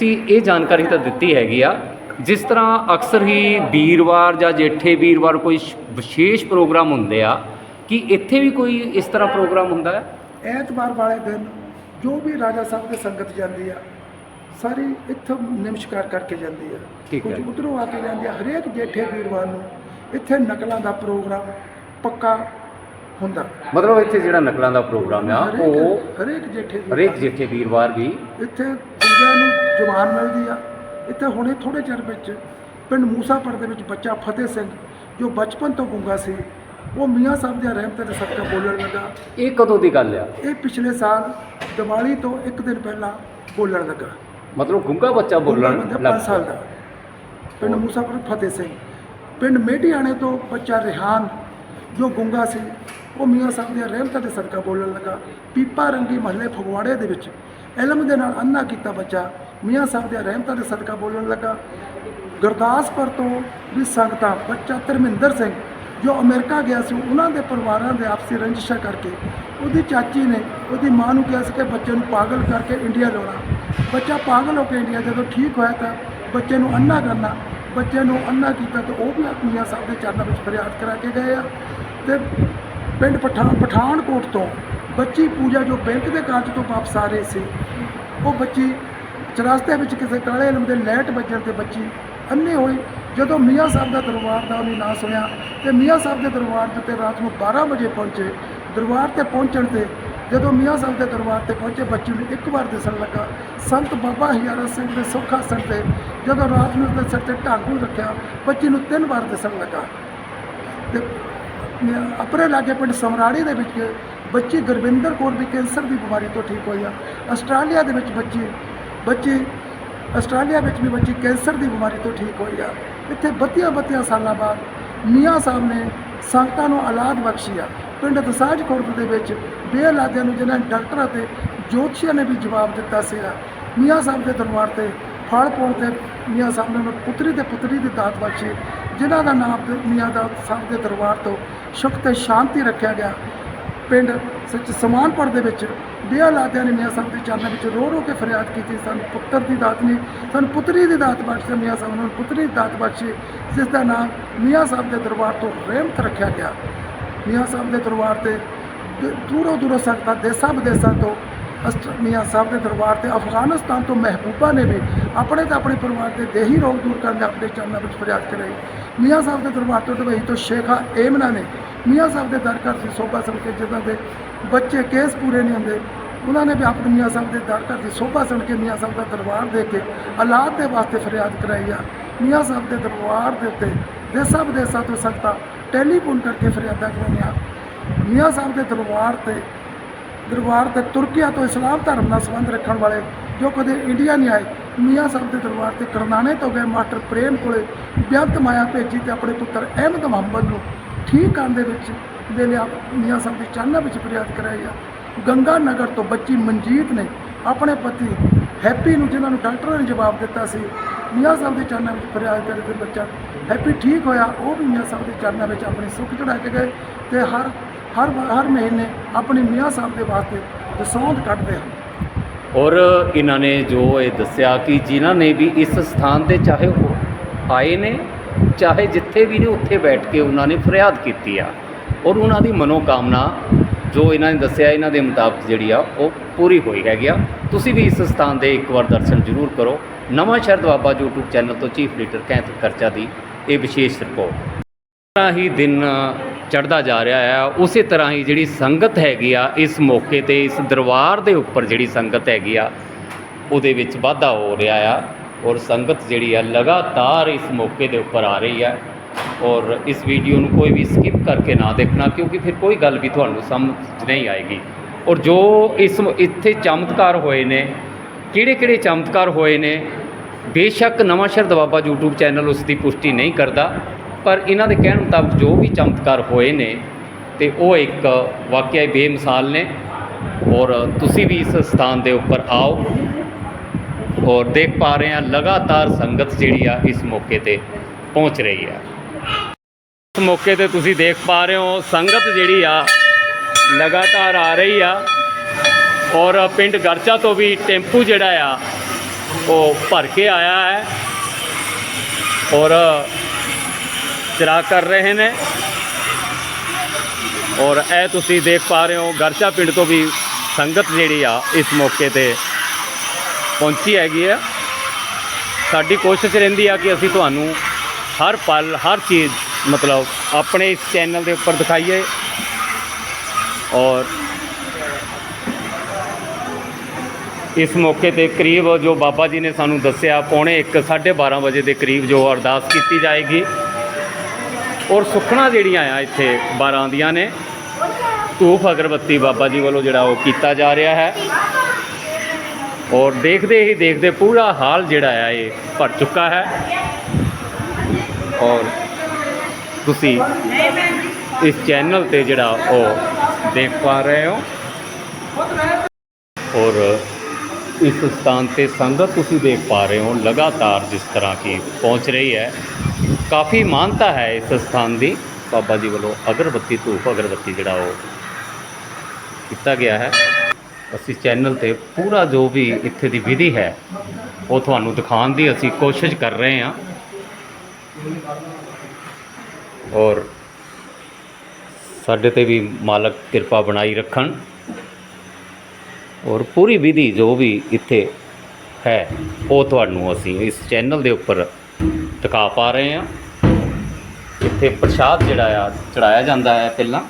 ਅਸੀਂ ਇਹ ਜਾਣਕਾਰੀ ਤਾਂ ਦਿੱਤੀ ਹੈਗੀ ਆ ਜਿਸ ਤਰ੍ਹਾਂ ਅਕਸਰ ਹੀ ਵੀਰਵਾਰ ਜਾਂ ਜੇਠੇ ਵੀਰਵਾਰ ਕੋਈ ਸ਼- ਵਿਸ਼ੇਸ਼ ਪ੍ਰੋਗਰਾਮ ਹੁੰਦੇ ਆ ਕਿ ਇੱਥੇ ਵੀ ਕੋਈ ਇਸ ਤਰ੍ਹਾਂ ਪ੍ਰੋਗਰਾਮ ਹੁੰਦਾ ਹੈ? ਐਤਵਾਰ ਵਾਲੇ ਦਿਨ ਜੋ ਵੀ ਰਾਜਾ ਸਾਹਿਬ ਦੇ ਸੰਗਤ ਜਾਂਦੀ ਆ ਸਾਰੀ ਇੱਥੋਂ ਨਮਸਕਾਰ ਕਰਕੇ ਜਾਂਦੀ ਆ। ਠੀਕ ਹੈ। ਕੁਝ ਉਧਰੋਂ ਆ ਕੇ ਜਾਂਦੀ ਆ ਹਰੇਕ ਜੇਠੇ ਵੀਰਵਾਰ ਨੂੰ ਇੱਥੇ ਨਕਲਾਂ ਦਾ ਪ੍ਰੋਗਰਾਮ ਪੱਕਾ ਹੁੰਦਾ। ਮਤਲਬ ਇੱਥੇ ਜਿਹੜਾ ਨਕਲਾਂ ਦਾ ਪ੍ਰੋਗਰਾਮ ਆ ਉਹ ਹਰੇਕ ਜੇਠੇ ਹਰੇਕ ਜੇਠੇ ਵੀਰਵਾਰ ਵੀ ਇੱਥੇ ਗੁੰਡਿਆਂ ਨੂੰ ਜਵਾਨ ਮਿਲਦੀ ਆ। ਇੱਥੇ ਹੁਣੇ ਥੋੜੇ ਚਿਰ ਵਿੱਚ ਪਿੰਡ ਮੂਸਾਪੁਰ ਦੇ ਵਿੱਚ ਬੱਚਾ ਫਤਿਹ ਸਿੰਘ ਜੋ ਬਚਪਨ ਤੋਂ ਗੁੰਗਾ ਸੀ ਉਹ ਮੀਆਂ ਸਾਹਿਬ ਦੇ ਰਹਿਮਤ ਦੇ ਸਦਕਾ ਬੋਲਣ ਲੱਗਾ। ਇਹ ਕਦੋਂ ਦੀ ਗੱਲ ਆ? ਇਹ ਪਿਛਲੇ ਸਾਲ ਦੀਵਾਲੀ ਤੋਂ ਇੱਕ ਦਿਨ ਪਹਿਲਾਂ ਬੋਲਣ ਲੱਗਾ। ਮਤਲਬ ਗੁੰਗਾ ਬੱਚਾ ਬੋਲਣ ਲੱਗ ਸਾਲ ਦਾ। ਪਿੰਡ ਮੂਸਾਪੁਰ ਫਤਿਹ ਸਿੰਘ। ਪਿੰਡ ਮੇਢੀਆਣੇ ਤੋਂ ਬੱਚਾ ਰਿਹਾਨ ਜੋ ਗੁੰਗਾ ਸੀ ਉਹ ਮੀਆਂ ਸਾਹਿਬ ਦੇ ਰਹਿਮਤ ਦੇ ਸਦਕਾ ਬੋਲਣ ਲੱਗਾ। ਪੀਪਾ ਰੰਗੀ ਮਹੱਲੇ ਫਗਵਾੜੇ ਦੇ ਵਿੱਚ ਇਲਮ ਦੇ ਨਾਲ ਅੰਨਾ ਕੀਤਾ ਬੱਚਾ। ਮੀਆਂ ਸਾਹਿਬ ਦੇ ਰਹਿਮਤਾਂ ਦੇ ਸਦਕਾ ਬੋਲਣ ਲੱਗਾ। ਗੁਰਦਾਸਪੁਰ ਤੋਂ ਵੀ ਸੰਗਤਾਂ, ਬੱਚਾ ਧਰਮਿੰਦਰ ਸਿੰਘ, ਜੋ ਅਮਰੀਕਾ ਗਿਆ ਸੀ, ਉਹਨਾਂ ਦੇ ਪਰਿਵਾਰਾਂ ਦੇ ਆਪਸੀ ਰੰਜਿਸ਼ਾਂ ਕਰਕੇ, ਉਹਦੀ ਚਾਚੀ ਨੇ ਉਹਦੀ ਮਾਂ ਨੂੰ ਕਿਹਾ ਸੀ ਕਿ ਬੱਚੇ ਨੂੰ ਪਾਗਲ ਕਰਕੇ ਇੰਡੀਆ ਲਾਉਣਾ ਬੱਚਾ ਪਾਗਲ ਹੋ ਕੇ ਇੰਡੀਆ ਜਦੋਂ ਠੀਕ ਹੋਇਆ ਤਾਂ ਬੱਚੇ ਨੂੰ ਅੰਨਾ ਕਰਨਾ, ਬੱਚੇ ਨੂੰ ਅੰਨਾ ਕੀਤਾ ਤੇ ਉਹ ਵੀ ਮੀਆਂ ਸਾਹਿਬ ਦੇ ਚਰਨਾਂ ਵਿੱਚ ਫਰਿਆਦ ਕਰਾ ਕੇ ਗਏ ਆ। ਤੇ ਪਿੰਡ ਪਠਾਨ ਪਠਾਨਕੋਟ ਤੋਂ ਬੱਚੀ ਪੂਜਾ ਜੋ ਬੈਂਕ ਦੇ ਕਾਰਜ ਤੋਂ ਵਾਪਸ ਆ ਰਹੀ ਸੀ, ਉਹ ਬੱਚੀ ਚਰਸਤੇ ਵਿੱਚ ਕਿਸੇ ਕਾਲੇ ਇਲਮ ਦੇ ਲੈਟ ਵੱਜਣ ਤੇ ਬੱਚੀ ਅੰਨੇ ਹੋਈ। ਜਦੋਂ ਮੀਆਂ ਸਾਹਿਬ ਦਾ ਦਰਬਾਰ ਦਾ ਉਹਨੇ ਨਾਂ ਸੁਣਿਆ ਤੇ ਮੀਆਂ ਸਾਹਿਬ ਦੇ ਦਰਬਾਰ ਦੇ ਉੱਤੇ ਰਾਤ ਨੂੰ 12 ਵਜੇ ਪਹੁੰਚੇ। ਦਰਬਾਰ ਤੇ ਪਹੁੰਚਣ ਤੇ ਜਦੋਂ ਮੀਆਂ ਸਾਹਿਬ ਦੇ ਦਰਬਾਰ ਤੇ ਪਹੁੰਚੇ, ਬੱਚੀ ਨੂੰ ਇੱਕ ਵਾਰ ਦਿਸਣ ਲੱਗਾ। ਸੰਤ ਬਾਬਾ ਹਿਆਰਾ ਸਿੰਘ ਦੇ ਸੁੱਖ ਆਸਣ ਤੇ ਜਦੋਂ ਰਾਤ ਨੂੰ ਉਸਦੇ ਸਿਰ ਤੇ ਢਾਂਗੂ ਰੱਖਿਆ, ਬੱਚੀ ਨੂੰ ਤਿੰਨ ਵਾਰ ਦਿਸਣ ਲੱਗਾ। ਤੇ ਆਪਣੇ ਲਾਗੇ ਪਿੰਡ ਸਮਰਾੜੀ ਦੇ ਵਿੱਚ ਬੱਚੀ ਗੁਰਵਿੰਦਰ ਕੌਰ ਵੀ ਕੈਂਸਰ ਦੀ ਬਿਮਾਰੀ ਤੋਂ ਠੀਕ ਹੋਈ ਆ। ਆਸਟ੍ਰੇਲੀਆ ਦੇ ਵਿੱਚ ਬੱਚੀ ਬੱਚੀ, ਆਸਟ੍ਰੇਲੀਆ ਵਿੱਚ ਵੀ ਬੱਚੀ ਕੈਂਸਰ ਦੀ ਬਿਮਾਰੀ ਤੋਂ ਠੀਕ ਹੋਈ ਆ। ਇੱਥੇ ਬੱਤੀਆਂ ਬੱਤੀਆਂ ਸਾਲਾਂ ਬਾਅਦ ਮੀਆਂ ਸਾਹਿਬ ਨੇ ਸੰਗਤਾਂ ਨੂੰ ਔਲਾਦ ਬਖਸ਼ੀ ਆ। ਪਿੰਡ ਦਸਾਜ ਖੁਰਦ ਦੇ ਵਿੱਚ ਬੇਅਲਾਦਿਆਂ ਨੂੰ ਜਿਹਨਾਂ ਡਾਕਟਰਾਂ ਤੇ ਜੋਤਸ਼ੀਆਂ ਨੇ ਵੀ ਜਵਾਬ ਦਿੱਤਾ ਸੀਗਾ, ਮੀਆਂ ਸਾਹਿਬ ਦੇ ਦਰਬਾਰ ਤੇ ਫਲ ਪਾਉਣ ਤੇ ਮੀਆਂ ਸਾਹਿਬ ਨੇ ਉਹਨਾਂ ਪੁੱਤਰੀ ਤੇ ਪੁੱਤਰੀ ਦੀ ਦਾਤ ਬਖਸ਼ੀ, ਜਿਨ੍ਹਾਂ ਦਾ ਨਾਮ ਮੀਆਂ ਦਾ ਸਾਹਿਬ ਦੇ ਦਰਬਾਰ ਤੋਂ ਸੁਖ ਤੇ ਸ਼ਾਂਤੀ ਰੱਖਿਆ ਗਿਆ। ਪਿੰਡ ਸੱਚ ਸਮਾਨਪੁਰ ਦੇ ਵਿੱਚ ਬੇਔਲਾਦਿਆਂ ਨੇ ਮੀਆਂ ਸਾਹਿਬ ਦੇ ਚਰਨਾਂ ਵਿੱਚ ਰੋ ਰੋ ਕੇ ਫਰਿਆਦ ਕੀਤੀ। ਸਾਨੂੰ ਪੁੱਤਰ ਦੀ ਦਾਤ ਨਹੀਂ, ਸਾਨੂੰ ਪੁੱਤਰੀ ਦੀ ਦਾਤ ਬਖਸ਼ੇ ਮੀਆਂ ਸਾਹਿਬ ਨੂੰ, ਪੁੱਤਰੀ ਦੀ ਦਾਤ ਬਖਸ਼ੀ, ਜਿਸ ਦਾ ਨਾਮ ਮੀਆਂ ਸਾਹਿਬ ਦੇ ਦਰਬਾਰ ਤੋਂ ਰਹਿਮਤ ਰੱਖਿਆ ਗਿਆ। ਮੀਆਂ ਸਾਹਿਬ ਦੇ ਦਰਬਾਰ ਤੇ ਦੂਰੋਂ ਦੂਰੋਂ ਸੰਗਤਾਂ ਦੇਸਾਂ ਵਿਦੇਸਾਂ ਤੋਂ ਅਸਟ ਮੀਆਂ ਸਾਹਿਬ ਦੇ ਦਰਬਾਰ ਤੇ ਅਫਗਾਨਿਸਤਾਨ ਤੋਂ ਮਹਿਬੂਬਾ ਨੇ ਵੀ ਆਪਣੇ ਤੇ ਆਪਣੇ ਪਰਿਵਾਰ ਦੇ ਦੇਹੀ ਰੋਗ ਦੂਰ ਕਰਨ ਦੇ ਆਪਣੇ ਚਰਨਾਂ ਵਿੱਚ ਫਰਿਆਦ ਕਰਾਈ। ਮੀਆਂ ਸਾਹਿਬ ਦੇ ਦਰਬਾਰ ਤੋਂ ਦੁਬਈ ਤੋਂ ਸ਼ੇਖਾ ਏਮਨਾ ਨੇ ਮੀਆਂ ਸਾਹਿਬ ਦੇ ਦਰ ਘਰ ਦੀ ਸੋਭਾ ਸੁਣ ਕੇ, ਜਿਨ੍ਹਾਂ ਦੇ ਬੱਚੇ ਕੇਸ ਪੂਰੇ ਨਹੀਂ ਹੁੰਦੇ, ਉਹਨਾਂ ਨੇ ਵੀ ਆਪਣੇ ਮੀਆਂ ਸਾਹਿਬ ਦੇ ਦਰ ਘਰ ਦੀ ਸੋਭਾ ਸੁਣ ਕੇ ਮੀਆਂ ਸਾਹਿਬ ਦਾ ਦਰਬਾਰ ਦੇ ਕੇ ਔਲਾਦ ਦੇ ਵਾਸਤੇ ਫਰਿਆਦ ਕਰਾਈ ਆ। ਮੀਆਂ ਸਾਹਿਬ ਦੇ ਦਰਬਾਰ ਦੇ ਉੱਤੇ ਦੇਸਾਂ ਵਿਦੇਸਾਂ ਤੋਂ ਸੰਗਤਾਂ ਟੈਲੀਫੋਨ ਕਰਕੇ ਫਰਿਆਦਾਂ ਕਰਾਈਆਂ ਮੀਆਂ ਸਾਹਿਬ ਦੇ ਦਰਬਾਰ ਤੇ ਦਰਬਾਰ ਤੇ ਤੁਰਕੀਆ ਤੋਂ ਇਸਲਾਮ ਧਰਮ ਨਾਲ ਸੰਬੰਧ ਰੱਖਣ ਵਾਲੇ ਜੋ ਕਦੇ ਇੰਡੀਆ ਨਹੀਂ ਆਏ, ਮੀਆਂ ਸਾਹਿਬ ਦੇ ਦਰਬਾਰ ਤੇ ਕਰਨਾਣੇ ਤੋਂ ਗਏ ਮਾਸਟਰ ਪ੍ਰੇਮ ਕੋਲੇ ਬੇਅੰਤ ਮਾਇਆ ਭੇਜੀ ਤੇ ਆਪਣੇ ਪੁੱਤਰ ਅਹਿਮਦ ਮੁਹੰਮਦ ਨੂੰ ਠੀਕ ਕਰਨ ਦੇ ਵਿੱਚ ਦੇ ਲਿਆ, ਮੀਆਂ ਸਾਹਿਬ ਦੇ ਚਰਨਾਂ ਵਿੱਚ ਫਰਿਆਦ ਕਰਾਈ ਆ। ਗੰਗਾ ਨਗਰ ਤੋਂ ਬੱਚੀ ਮਨਜੀਤ ਨੇ ਆਪਣੇ ਪਤੀ ਹੈਪੀ ਨੂੰ, ਜਿਨ੍ਹਾਂ ਨੂੰ ਡਾਕਟਰਾਂ ਨੇ ਜਵਾਬ ਦਿੱਤਾ ਸੀ, ਮੀਆਂ ਸਾਹਿਬ ਦੇ ਚਰਨਾਂ ਵਿੱਚ ਫਰਿਆਦ ਕਰੇ ਤੇ ਬੱਚਾ ਹੈਪੀ ਠੀਕ ਹੋਇਆ। ਉਹ ਵੀ ਮੀਆਂ ਸਾਹਿਬ ਦੇ ਚਰਨਾਂ ਵਿੱਚ ਆਪਣੀ ਸੁੱਖ ਚੜਾ ਕੇ ਗਏ ਤੇ ਹਰ ਹਰ ਹਰ ਮਹੀਨੇ ਆਪਣੀ ਮੀਆਂ ਸਾਹਿਬ ਦੇ ਵਾਸਤੇ ਦਸੌਂਦ ਕੱਢਦੇ ਹਨ। ਔਰ ਇਹਨਾਂ ਨੇ ਜੋ ਇਹ ਦੱਸਿਆ ਕਿ ਜਿਨ੍ਹਾਂ ਨੇ ਵੀ ਇਸ ਸਥਾਨ ਤੇ ਚਾਹੇ ਉਹ ਆਏ ਨੇ, ਚਾਹੇ ਜਿੱਥੇ ਵੀ ਨੇ, ਉੱਥੇ ਬੈਠ ਕੇ ਉਹਨਾਂ ਨੇ ਫਰਿਆਦ ਕੀਤੀ ਆ। ਔਰ ਉਹਨਾਂ ਦੀ ਮਨੋਕਾਮਨਾ ਜੋ ਇਹਨਾਂ ਨੇ ਦੱਸਿਆ, ਇਹਨਾਂ ਦੇ ਮੁਤਾਬਕ ਜਿਹੜੀ ਆ, ਉਹ ਪੂਰੀ ਹੋਈ ਹੈਗੀ ਆ। ਤੁਸੀਂ ਵੀ ਇਸ ਸਥਾਨ ਦੇ ਇੱਕ ਵਾਰ ਦਰਸ਼ਨ ਜ਼ਰੂਰ ਕਰੋ। ਨਵਾਂ ਸ਼ਹਿਰ ਦੁਆਬਾ YouTube ਚੈਨਲ ਤੋਂ ਚੀਫ ਲੀਡਰ ਕੈਂਥ ਕਰਚਾ ਦੀ ਇਹ ਵਿਸ਼ੇਸ਼ ਰਿਪੋਰਟ। ਤਰ੍ਹਾਂ ਹੀ ਦਿਨ ਚੜ੍ਹਦਾ ਜਾ ਰਿਹਾ ਆ, ਉਸੇ ਤਰ੍ਹਾਂ ਹੀ ਜਿਹੜੀ ਸੰਗਤ ਹੈਗੀ ਆ, ਇਸ ਮੌਕੇ ਤੇ, ਇਸ ਦਰਬਾਰ ਦੇ ਉੱਪਰ ਜਿਹੜੀ ਸੰਗਤ ਹੈਗੀ ਆ, ਉਹਦੇ ਵਿੱਚ ਵਾਧਾ ਹੋ ਰਿਹਾ ਆ। ਔਰ ਸੰਗਤ ਜਿਹੜੀ ਆ, ਲਗਾਤਾਰ ਇਸ ਮੌਕੇ ਦੇ ਉੱਪਰ ਆ ਰਹੀ ਆ। ਔਰ ਇਸ ਵੀਡੀਓ ਨੂੰ ਕੋਈ ਵੀ ਸਕਿਪ ਕਰਕੇ ਨਾ ਦੇਖਣਾ, ਕਿਉਂਕਿ ਫਿਰ ਕੋਈ ਗੱਲ ਵੀ ਤੁਹਾਨੂੰ ਸਮਝ ਨਹੀਂ ਆਏਗੀ। ਔਰ ਜੋ ਇਸ ਇੱਥੇ ਚਮਤਕਾਰ ਹੋਏ ਨੇ ਕਿਹੜੇ ਕਿਹੜੇ ਚਮਤਕਾਰ ਹੋਏ ਨੇ, ਬੇਸ਼ੱਕ ਨਵਾਂ ਸ਼ਹਿਰ ਦਵਾਬਾ YouTube ਚੈਨਲ ਉਸ ਦੀ ਪੁਸ਼ਟੀ ਨਹੀਂ ਕਰਦਾ, ਪਰ ਇਹਨਾਂ ਦੇ ਕਹਿਣ ਮੁਤਾਬਕ ਜੋ ਵੀ ਚਮਤਕਾਰ ਹੋਏ ਨੇ, ਤੇ ਉਹ ਇੱਕ ਵਾਕਿਆ ਬੇਮਿਸਾਲ ਨੇ। ਔਰ ਤੁਸੀਂ ਵੀ ਇਸ ਸਥਾਨ ਦੇ ਉੱਪਰ ਆਓ। ਔਰ ਦੇਖ ਪਾ ਰਹੇ ਆ ਲਗਾਤਾਰ ਸੰਗਤ ਜਿਹੜੀ ਆ ਇਸ ਮੌਕੇ ਤੇ ਪਹੁੰਚ ਰਹੀ ਆ। ਇਸ ਮੌਕੇ ਤੇ ਤੁਸੀਂ ਦੇਖ ਪਾ ਰਹੇ ਹੋ, ਸੰਗਤ ਜਿਹੜੀ ਆ ਲਗਾਤਾਰ ਆ ਰਹੀ ਆ ਔਰ ਪਿੰਡ ਗਰਚਾ ਤੋਂ ਵੀ ਟੈਂਪੂ ਜਿਹੜਾ ਆ, ਉਹ ਭਰ ਕੇ ਆਇਆ ਹੈ ਔਰ ਚਰਾ ਕਰ ਰਹੇ ਨੇ ਔਰ ਇਹ ਤੁਸੀਂ ਦੇਖ ਪਾ ਰਹੇ ਹੋ, ਗਰਚਾ ਪਿੰਡ ਤੋਂ ਵੀ ਸੰਗਤ ਜਿਹੜੀ ਆ ਇਸ ਮੌਕੇ ਤੇ ਪਹੁੰਚੀ ਹੈਗੀ ਆ। ਸਾਡੀ ਕੋਸ਼ਿਸ਼ ਰਹਿੰਦੀ ਆ ਕਿ ਅਸੀਂ ਤੁਹਾਨੂੰ ਹਰ ਪਲ, ਹਰ ਚੀਜ਼, ਮਤਲਬ ਆਪਣੇ ਇਸ ਚੈਨਲ ਦੇ ਉੱਪਰ ਦਿਖਾਈਏ। ਔਰ ਇਸ ਮੌਕੇ ਤੇ ਕਰੀਬ ਜੋ ਬਾਬਾ ਜੀ ਨੇ ਸਾਨੂੰ ਦੱਸਿਆ, ਪੌਣੇ 1 12:30 ਵਜੇ ਦੇ ਕਰੀਬ ਜੋ ਅਰਦਾਸ ਕੀਤੀ ਜਾਏਗੀ। ਔਰ ਸੁਖਣਾ ਜਿਹੜੀਆਂ ਆ ਇੱਥੇ 12 ਦੀਆਂ ਨੇ, ਧੂਫ ਅਗਰਬੱਤੀ ਬਾਬਾ ਜੀ ਵੱਲੋਂ ਜਿਹੜਾ ਉਹ ਕੀਤਾ ਜਾ ਰਿਹਾ ਹੈ। ਔਰ ਦੇਖਦੇ ਹੀ ਦੇਖਦੇ ਪੂਰਾ ਹਾਲ ਜਿਹੜਾ ਆ, ਇਹ ਭਰ ਚੁੱਕਾ ਹੈ। ਔਰ ਤੁਸੀਂ ਇਸ ਚੈਨਲ ਤੇ ਜਿਹੜਾ ਉਹ ਦੇਖ ਪਾ ਰਹੇ ਹੋ। ਔਰ ਇਸ ਸਥਾਨ ਤੇ ਸੰਗਤ ਤੁਸੀਂ ਦੇਖ ਪਾ ਰਹੇ ਹੋ, ਲਗਾਤਾਰ ਜਿਸ ਤਰ੍ਹਾਂ ਕੀ ਪਹੁੰਚ ਰਹੀ ਹੈ। ਕਾਫੀ ਮਾਨਤਾ ਹੈ ਇਸ ਸਥਾਨ ਦੀ। ਬਾਬਾ ਜੀ ਵੱਲੋਂ ਅਗਰਬੱਤੀ, ਧੂਪ ਅਗਰਬੱਤੀ ਜਿਹੜਾ ਉਹ ਕੀਤਾ ਗਿਆ ਹੈ। ਅਸੀਂ ਚੈਨਲ ਤੇ ਪੂਰਾ ਜੋ ਵੀ ਇੱਥੇ ਦੀ ਵਿਧੀ ਹੈ, ਉਹ ਤੁਹਾਨੂੰ ਦਿਖਾਉਣ ਦੀ ਅਸੀਂ ਕੋਸ਼ਿਸ਼ ਕਰ ਰਹੇ ਹਾਂ। ਔਰ ਸਾਡੇ ਤੇ ਵੀ ਮਾਲਕ ਕਿਰਪਾ ਬਣਾਈ ਰੱਖਣ ਔਰ ਪੂਰੀ ਵਿਧੀ ਜੋ ਵੀ ਇੱਥੇ ਹੈ, ਉਹ ਤੁਹਾਨੂੰ ਅਸੀਂ ਇਸ ਚੈਨਲ ਦੇ ਉੱਪਰ ਦਿਖਾ ਪਾ ਰਹੇ ਹਾਂ। ਇੱਥੇ ਪ੍ਰਸ਼ਾਦ ਜਿਹੜਾ ਆ ਚੜਾਇਆ ਜਾਂਦਾ ਹੈ ਪਹਿਲਾਂ।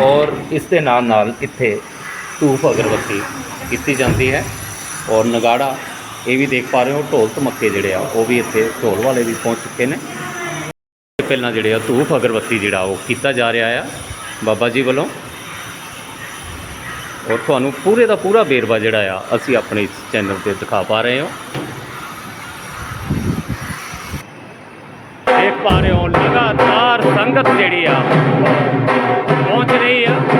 ਔਰ ਇਸ ਦੇ ਨਾਲ ਨਾਲ ਇੱਥੇ ਧੂਪ ਅਗਰਬੱਤੀ ਕੀਤੀ ਜਾਂਦੀ ਹੈ। ਔਰ ਨਗਾੜਾ ਇਹ ਵੀ ਦੇਖ ਪਾ ਰਹੇ ਹੋ, ਢੋਲ ਧਮੱਕੇ ਜਿਹੜੇ ਆ, ਉਹ ਵੀ ਇੱਥੇ ਢੋਲ ਵਾਲੇ ਵੀ ਪਹੁੰਚ ਚੁੱਕੇ ਨੇ। ਪਹਿਲਾਂ ਜਿਹੜੇ ਆ, ਧੂਫ ਅਗਰਬੱਤੀ ਜਿਹੜਾ ਉਹ ਕੀਤਾ ਜਾ ਰਿਹਾ ਆ, ਬਾਬਾ ਜੀ ਵੱਲੋਂ। ਔਰ ਤੁਹਾਨੂੰ ਪੂਰੇ ਦਾ ਪੂਰਾ ਵੇਰਵਾ ਜਿਹੜਾ ਆ, ਅਸੀਂ ਆਪਣੇ ਇਸ ਚੈਨਲ ਤੇ ਦਿਖਾ ਪਾ ਰਹੇ ਹਾਂ। ਦੇਖ ਪਾ ਰਹੇ ਹੋ, ਲਗਾਤਾਰ ਸੰਗਤ ਜਿਹੜੀ ਆ, ਪਹੁੰਚ ਰਹੀ ਆ।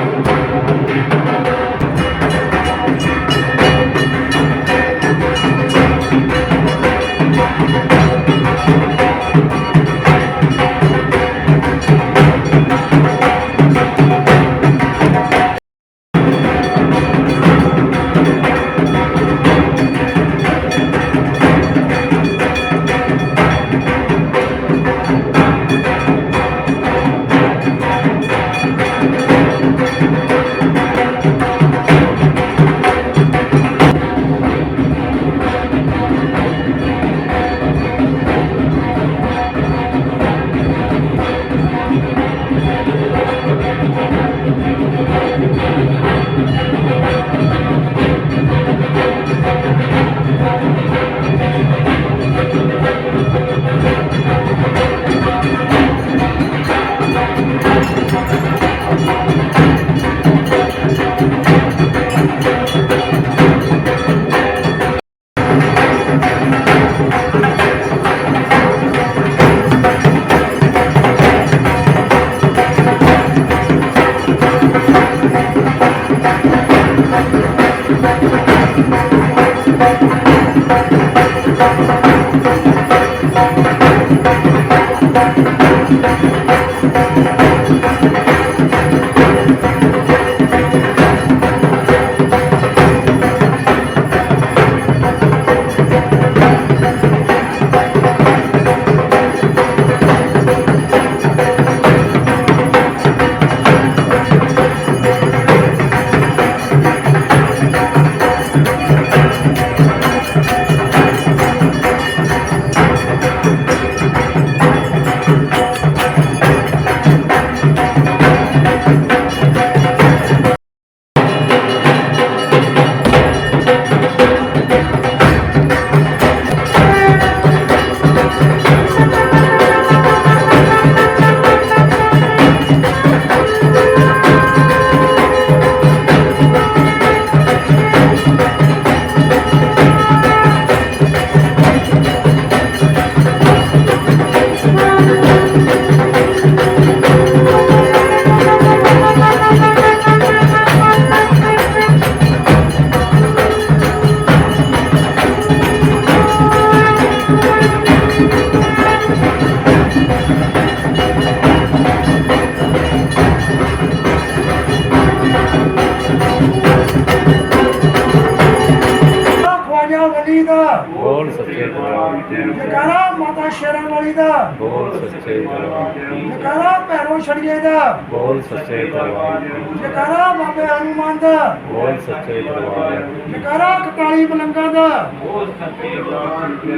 ਛੜੀਏ ਦਾ। ਬੋਲ ਸੱਚੇ ਦਰਬਾਰ ਜਕਾਰਾ ਬਾਬੇ ਹਨੂਮਾਨ ਦਾ। ਬੋਲ ਸੱਚੇ ਦਰਬਾਰ ਜਕਾਰਾ ਕਟਾਲੀ ਬਲੰਗਾ ਦਾ।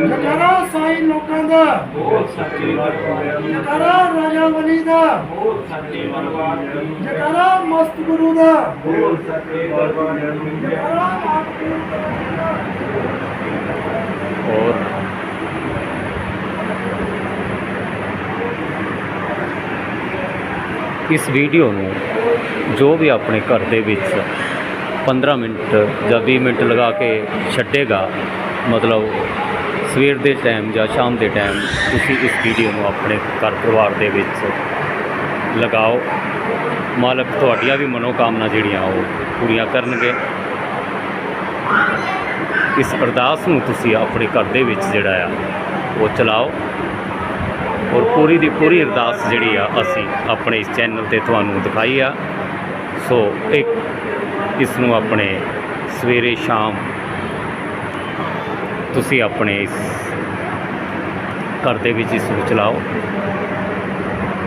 ਜਕਾਰਾ ਸਾਈ ਲੋਕਾਂ ਦਾ। ਜਕਾਰਾ ਰਾਜਾ ਵਲੀ ਦਾ। ਜਕਾਰਾ ਮਸਤ ਗੁਰੂ ਦਾ। ਜਕਾਰਾ ਆਪ ਗੁਰੂ ਦਾ। ਔਰ ਇਸ ਵੀਡੀਓ ਨੂੰ ਜੋ ਵੀ ਆਪਣੇ ਘਰ ਦੇ ਵਿੱਚ 15 ਮਿੰਟ ਜਾਂ 20 ਮਿੰਟ ਲਗਾ ਕੇ ਛੱਡੇਗਾ, ਮਤਲਬ ਸਵੇਰ ਦੇ ਟਾਈਮ ਜਾਂ ਸ਼ਾਮ ਦੇ ਟਾਈਮ ਤੁਸੀਂ ਇਸ ਵੀਡੀਓ ਨੂੰ ਆਪਣੇ ਘਰ ਪਰਿਵਾਰ ਦੇ ਵਿੱਚ ਲਗਾਓ। ਮਾਲਕ ਤੁਹਾਡੀਆਂ ਵੀ ਮਨੋਕਾਮਨਾ ਜਿਹੜੀਆਂ ਉਹ ਪੂਰੀਆਂ ਕਰਨਗੇ। ਇਸ ਅਰਦਾਸ ਨੂੰ ਤੁਸੀਂ ਆਪਣੇ ਘਰ ਦੇ ਵਿੱਚ ਜਿਹੜਾ ਆ, ਉਹ ਚਲਾਓ। ਔਰ ਪੂਰੀ ਦੀ ਪੂਰੀ ਅਰਦਾਸ ਜਿਹੜੀ ਆ ਅਸੀਂ ਆਪਣੇ ਇਸ ਚੈਨਲ ਤੇ ਤੁਹਾਨੂੰ ਦਿਖਾਈ ਆ। ਸੋ ਇੱਕ ਇਸ ਨੂੰ ਆਪਣੇ ਸਵੇਰੇ ਸ਼ਾਮ ਤੁਸੀਂ ਆਪਣੇ ਇਸ ਘਰ ਦੇ ਵਿੱਚ ਇਸ ਨੂੰ ਚਲਾਓ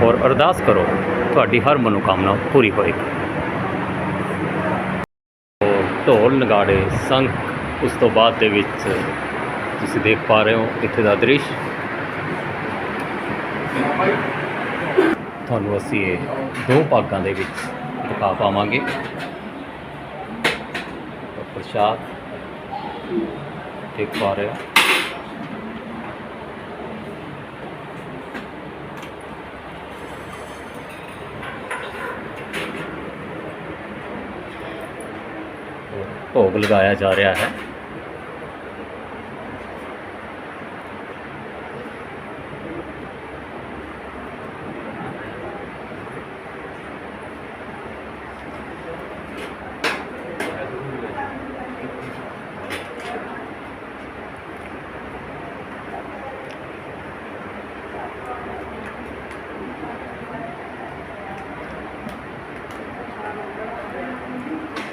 ਔਰ ਅਰਦਾਸ ਕਰੋ, ਤੁਹਾਡੀ ਹਰ ਮਨੋਕਾਮਨਾ ਪੂਰੀ ਹੋਏਗੀ। ਢੋਲ ਨਗਾੜੇ ਸੰਖ ਉਸ ਤੋਂ ਬਾਅਦ ਦੇ ਵਿੱਚ ਤੁਸੀਂ ਦੇਖ ਪਾ ਰਹੇ ਹੋ ਇੱਥੇ ਦਾ ਦ੍ਰਿਸ਼। ਤੁਹਾਨੂੰ ਅਸੀਂ ਇਹ ਦੋ ਭਾਗਾਂ ਦੇ ਵਿੱਚ ਦਿਖਾ ਪਾਵਾਂਗੇ। ਪ੍ਰਸ਼ਾਦ ਦੇਖ ਪਾ ਰਹੇ ਹੋ ਭੋਗ ਲਗਾਇਆ ਜਾ ਰਿਹਾ ਹੈ।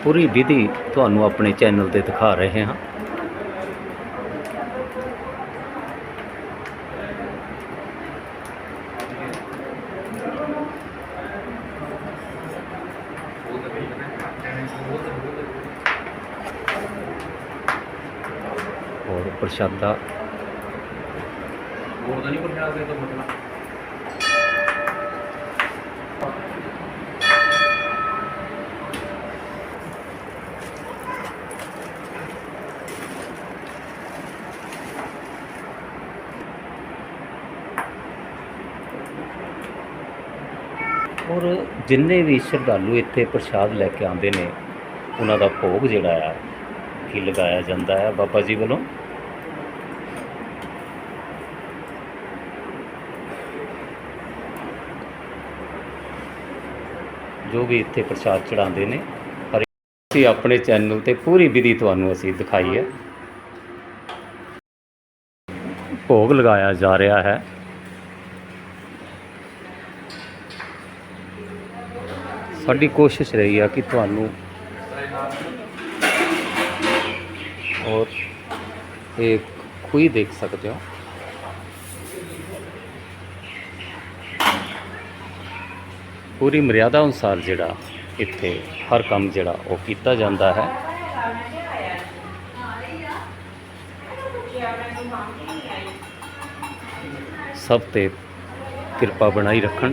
ਪੂਰੀ ਵਿਧੀ ਤੁਹਾਨੂੰ ਆਪਣੇ ਚੈਨਲ ਤੇ ਦਿਖਾ ਰਹੇ ਹਾਂ। ਔਰ ਪ੍ਰਸ਼ਾਦਾ। ਹੋਰ ਤਾਂ ਨਹੀਂ ਪ੍ਰਸ਼ਾਦ ਦੇ ਤੋਂ ਮਤਲਬ ਔਰ ਜਿੰਨੇ ਵੀ ਸ਼ਰਧਾਲੂ ਇੱਥੇ ਪ੍ਰਸ਼ਾਦ ਲੈ ਕੇ ਆਉਂਦੇ ਨੇ, ਉਹਨਾਂ ਦਾ ਭੋਗ ਜਿਹੜਾ ਆ, ਕੀ ਲਗਾਇਆ ਜਾਂਦਾ ਹੈ ਬਾਬਾ ਜੀ ਵੱਲੋਂ। ਜੋ ਵੀ ਇੱਥੇ ਪ੍ਰਸ਼ਾਦ ਚੜਾਉਂਦੇ ਨੇ, ਪਰ ਅਸੀਂ ਆਪਣੇ ਚੈਨਲ ਤੇ ਪੂਰੀ ਵਿਧੀ ਤੁਹਾਨੂੰ ਅਸੀਂ ਦਿਖਾਈ ਹੈ। ਭੋਗ ਲਗਾਇਆ ਜਾ ਰਿਹਾ ਹੈ। ਸਾਡੀ ਕੋਸ਼ਿਸ਼ ਰਹੀ ਆ ਕਿ ਤੁਹਾਨੂੰ ਔਰ ਇਹ ਖੂਹੀ ਦੇਖ ਸਕਦੇ ਹੋ। ਪੂਰੀ ਮਰਿਆਦਾ ਅਨੁਸਾਰ ਜਿਹੜਾ ਇੱਥੇ ਹਰ ਕੰਮ ਜਿਹੜਾ ਉਹ ਕੀਤਾ ਜਾਂਦਾ ਹੈ। ਸਭ ਤੇ ਕਿਰਪਾ ਬਣਾਈ ਰੱਖਣ।